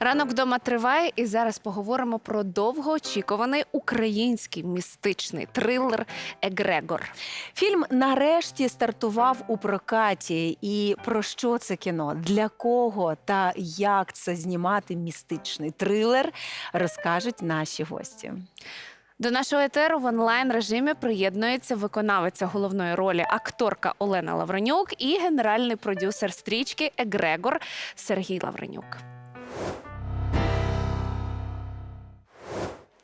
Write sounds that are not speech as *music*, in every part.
Ранок вдома триває, і зараз поговоримо про довгоочікуваний український містичний трилер Егрегор. Фільм нарешті стартував у прокаті. І про що це кіно? Для кого та як це знімати містичний трилер, розкажуть наші гості. До нашого етеру в онлайн режимі приєднується виконавиця головної ролі акторка Олена Лавренюк і генеральний продюсер стрічки Егрегор Сергій Лавренюк.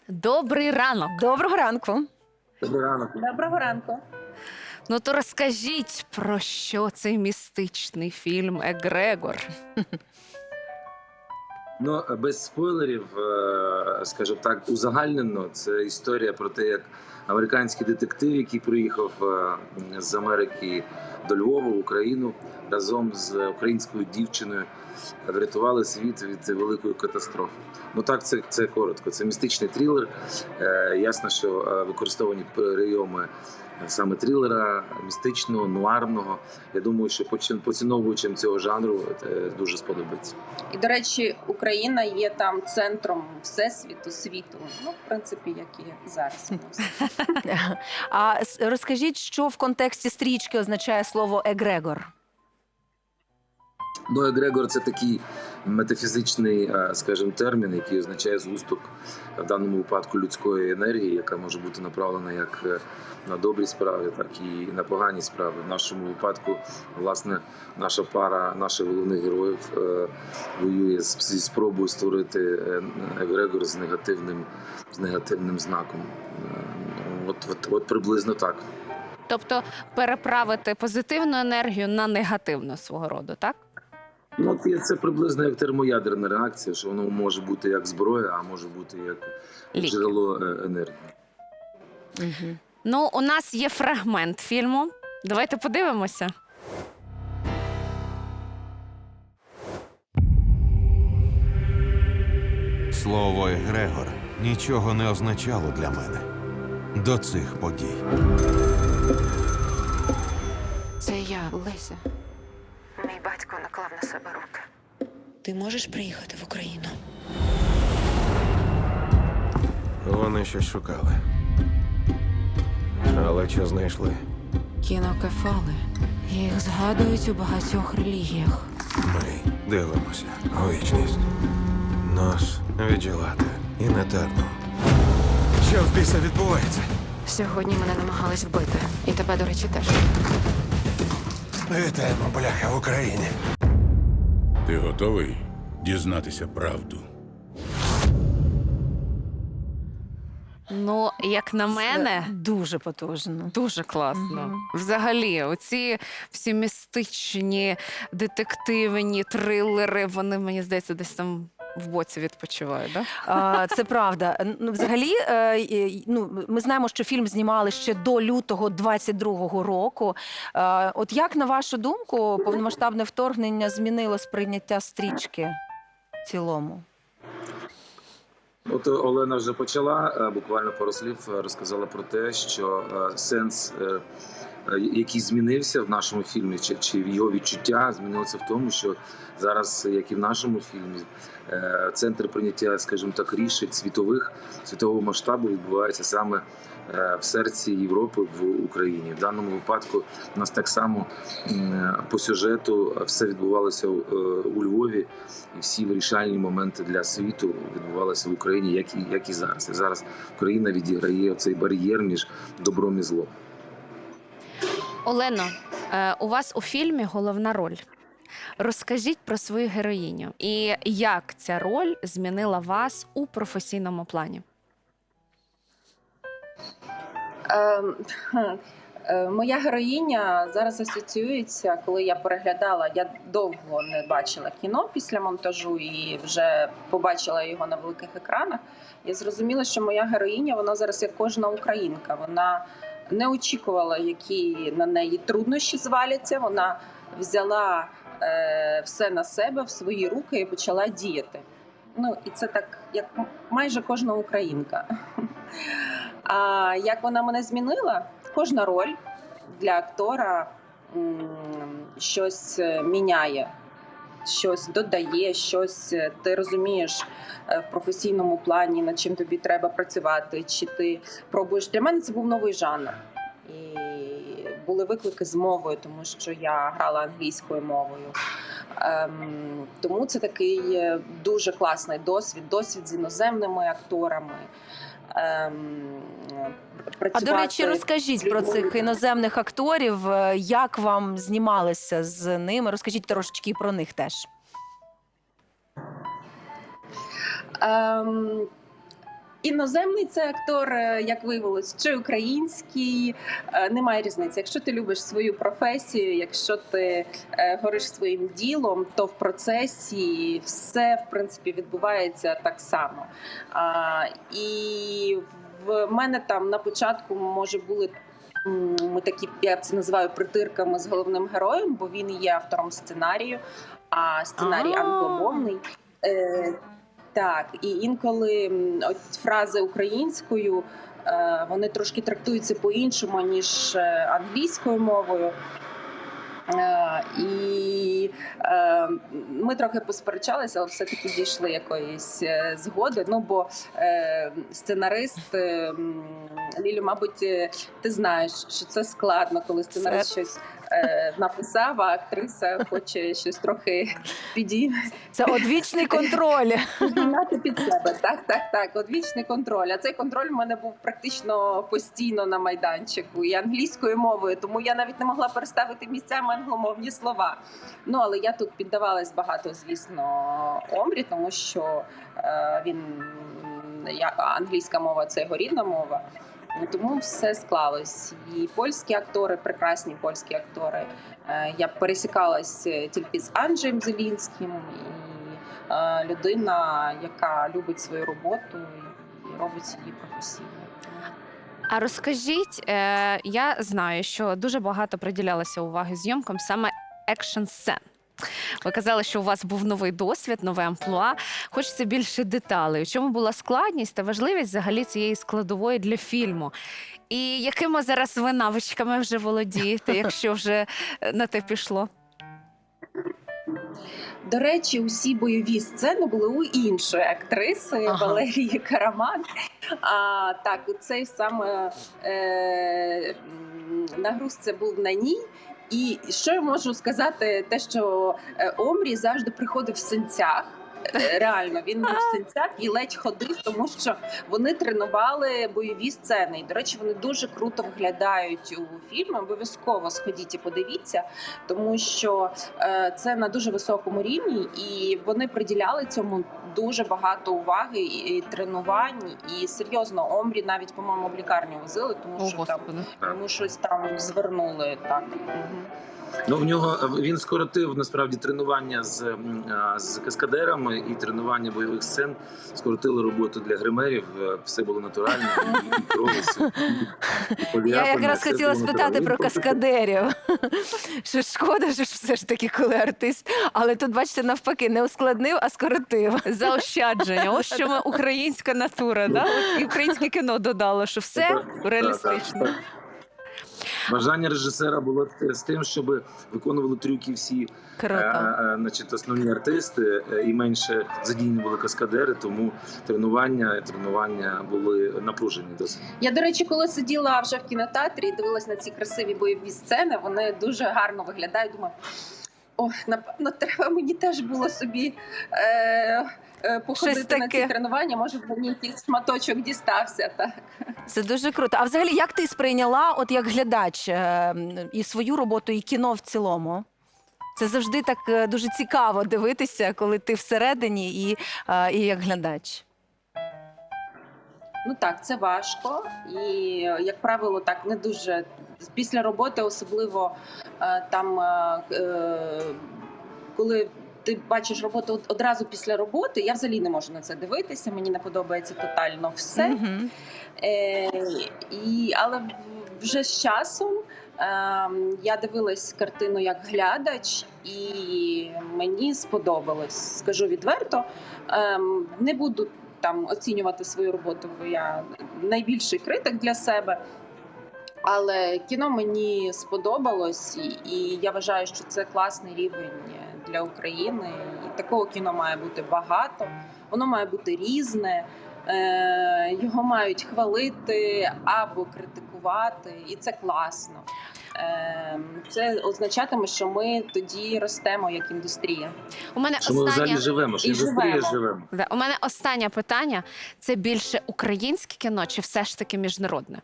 Добрий ранок. Доброго ранку. Добрий ранок. Доброго ранку. Ну то розкажіть про що цей містичний фільм Егрегор. Ну без спойлерів, е, скажімо так, узагальнено це історія про те, як американський детектив, який приїхав е, з Америки до Львова в Україну разом з українською дівчиною, врятували світ від великої катастрофи. Ну так, це, це коротко. Це містичний трилер. Е, Ясно, що е, використовані прийоми саме трилера, містичного, нуарного. Я думаю, що почин- поціновувачам цього жанру дуже сподобається. І до речі, Україна є там центром всесвіту, світу. Ну, в принципі, як і зараз. *laughs* *laughs* А розкажіть, що в контексті стрічки означає слово егрегор? Ну, егрегор це такий метафізичний, е, скажімо, термін, який означає згусток в даному випадку людської енергії, яка може бути направлена як е, на добрі справи, так і на погані справи. В нашому випадку, власне, наша пара наших головних героїв е, воює зі спробою створити е, егрегор з негативним, з негативним знаком. Е, ну, От, от, от приблизно так. Тобто переправити позитивну енергію на негативну свого роду, так? Ну, це приблизно як термоядерна реакція, що воно може бути як зброя, а може бути як Ліки. джерело е, енергії. Угу. Ну, у нас є фрагмент фільму. Давайте подивимося. Слово Егрегор нічого не означало для мене до цих подій. Це я, Леся. Мій батько наклав на себе руки. Ти можеш приїхати в Україну? Вони щось шукали. Але що знайшли? Кінокефали. Їх згадують у багатьох релігіях. Ми дивимося у вічність. Нас відділати і не терпимо. Що в біса відбувається? Сьогодні мене намагались вбити. І тебе, до речі, теж. Вітаємо, бляха, в Україні. Ти готовий дізнатися правду? Ну, як на мене, дуже потужно. дуже класно. Мгм. Взагалі, оці всі містичні детективні трилери, вони, мені здається, десь там в боці відпочивають, да? А, Це правда. Ну, взагалі, е, ну, ми знаємо, що фільм знімали ще до лютого 22-го року. Е, От як, на вашу думку, повномасштабне вторгнення змінило сприйняття стрічки в цілому? От Олена вже почала е, буквально пару слів е, розказала про те, що е, сенс, який змінився в нашому фільмі, чи, чи його відчуття змінилося в тому, що зараз, як і в нашому фільмі, е, центр прийняття, скажімо так, рішень світових світового масштабу відбувається саме е, в серці Європи в Україні. В даному випадку у нас так само по сюжету все відбувалося е, у Львові, і всі вирішальні моменти для світу відбувалися в Україні, як і як і зараз. І зараз Україна відіграє цей бар'єр між добром і злом. Олено, е, у вас у фільмі головна роль. Розкажіть про свою героїню і як ця роль змінила вас у професійному плані. Ем, е, Моя героїня зараз асоціюється, коли я переглядала. Я довго не бачила кіно після монтажу і вже побачила його на великих екранах. Я зрозуміла, що моя героїня вона зараз як кожна українка. Вона не очікувала, які на неї труднощі зваляться. Вона взяла е, все на себе в свої руки і почала діяти. Ну і це так, як майже кожна українка. *laughs* А як вона мене змінила? Кожна роль для актора щось е, міняє. Щось додає, щось е, ти розумієш е, в професійному плані, над чим тобі треба працювати, чи ти пробуєш. Для мене це був новий жанр. І були виклики з мовою, тому що я грала англійською мовою. Ем, тому це такий е, дуже класний досвід, досвід з іноземними акторами. Ем, А до речі, розкажіть про цих іноземних акторів, е, як вам знімалися з ними? Розкажіть трошечки про них теж. Ем, іноземний це актор, е, як виявилось, чи український, е, немає різниці. Якщо ти любиш свою професію, якщо ти е, гориш своїм ділом, то в процесі все в принципі відбувається так само. І в мене там на початку може були. Ми такі, я це називаю притирками з головним героєм, бо він є автором сценарію, а сценарій англомовний. Так, і інколи от фрази українською е, вони трошки трактуються по-іншому, ніж е, англійською мовою. Е, і ми трохи посперечалися, але все-таки дійшли якоїсь згоди. Ну бо сценарист Лілю, мабуть, ти знаєш, що це складно, коли сценарист щось написав, а актриса хоче щось трохи підійти. Це одвічний контроль. Підігнати під себе. Так, так, так. Одвічний контроль. А цей контроль в мене був практично постійно на майданчику і англійською мовою, тому я навіть не могла переставити місцями англомовні слова. Ну але я тут піддавалась багато, звісно, Омрі, тому що е, він я, англійська мова це його рідна мова. Тому все склалось. І польські актори, прекрасні польські актори. Е, Я пересікалась е, тільки з Анджеєм Зелінським, і е, людина, яка любить свою роботу і робить її професійно. А розкажіть, я знаю, що дуже багато приділялося уваги зйомкам саме екшн сцен. Ви казали, що у вас був новий досвід, нове амплуа. Хочеться більше деталей. У чому була складність та важливість взагалі цієї складової для фільму? І якими зараз ви навичками вже володієте, якщо вже е, на те пішло? До речі, усі бойові сцени були у іншої актриси Ага. Валерії Караман. А так, цей саме е, нагруз це був на ній. І що я можу сказати, те, що е, Омрі завжди приходив в синцях. Е, Реально, він був в синцях і ледь ходив, тому що вони тренували бойові сцени. І, до речі, вони дуже круто виглядають у фільмі. Обов'язково сходіть і подивіться, тому що е, це на дуже високому рівні, і вони приділяли цьому дуже багато уваги і, тренувань. І серйозно, Омрі навіть по-моєму в лікарню возили, тому що там йому щось там звернули так. Мгм. Ну в нього е, він скоротив насправді тренування з, з каскадерами і тренування бойових сцен. Скоротили роботу для гримерів. е, Все було натурально і, і кров, і *laughs* Я якраз хотіла спитати про каскадерів. *laughs* Що шкода, що ж все ж таки, коли артист. Але тут, бачите, навпаки, не ускладнив, а скоротив. *laughs* Заощадження. Ось що ми українська натура, да? І українське кіно додало, що все реалістично. Бажання режисера було з тим, щоб виконували трюки всі Круто. Е, е, значить, основні артисти е, і менше задіяні були каскадери, тому тренування тренування були напружені досить. Я, до речі, коли сиділа вже в кінотеатрі і дивилась на ці красиві бойові сцени, вони дуже гарно виглядають. Думаю, о, напевно, треба мені теж було собі е, е, походити Щось на ці тренування. Може, мені якийсь шматочок дістався. Так. Це дуже круто. А взагалі, як ти сприйняла, от як глядач, е, і свою роботу, і кіно в цілому? Це завжди так е, дуже цікаво дивитися, коли ти всередині і, е, і як глядач. Ну так, це важко, і як правило, так не дуже після роботи, особливо е, там, е, е, коли ти бачиш роботу одразу після роботи, я взагалі не можу на це дивитися. Мені не подобається тотально все. Е, і, але вже з часом е, я дивилась картину як глядач, і мені сподобалось. Скажу відверто. Е, не буду там оцінювати свою роботу, бо я найбільший критик для себе. Але кіно мені сподобалось, і, я вважаю, що це класний рівень для України. І такого кіно має бути багато, воно має бути різне. Е, Його мають хвалити або критикувати, і це класно. Е, Це означатиме, що ми тоді ростемо як індустрія. У мене Що ми взагалі живемо, що І індустрія живемо. живемо. Да, у мене останнє питання: це більше українське кіно чи все ж таки міжнародне?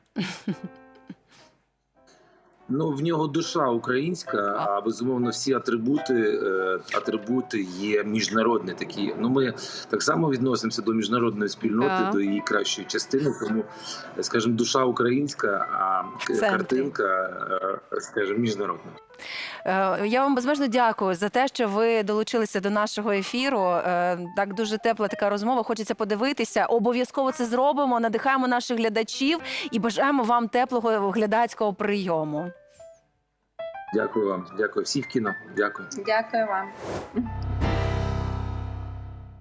Ну в нього душа українська, а безумовно всі атрибути, е, атрибути є міжнародні такі. Ну ми так само відносимося до міжнародної спільноти, Так. до її кращої частини. Тому, скажімо, душа українська, а картинка, е, скажімо, міжнародна. Е, Я вам безмежно дякую за те, що ви долучилися до нашого ефіру. Так дуже тепла така розмова. Хочеться подивитися. Обов'язково це зробимо. Надихаємо наших глядачів і бажаємо вам теплого глядацького прийому. Дякую вам, дякую всіх кіно. Дякую. Дякую вам.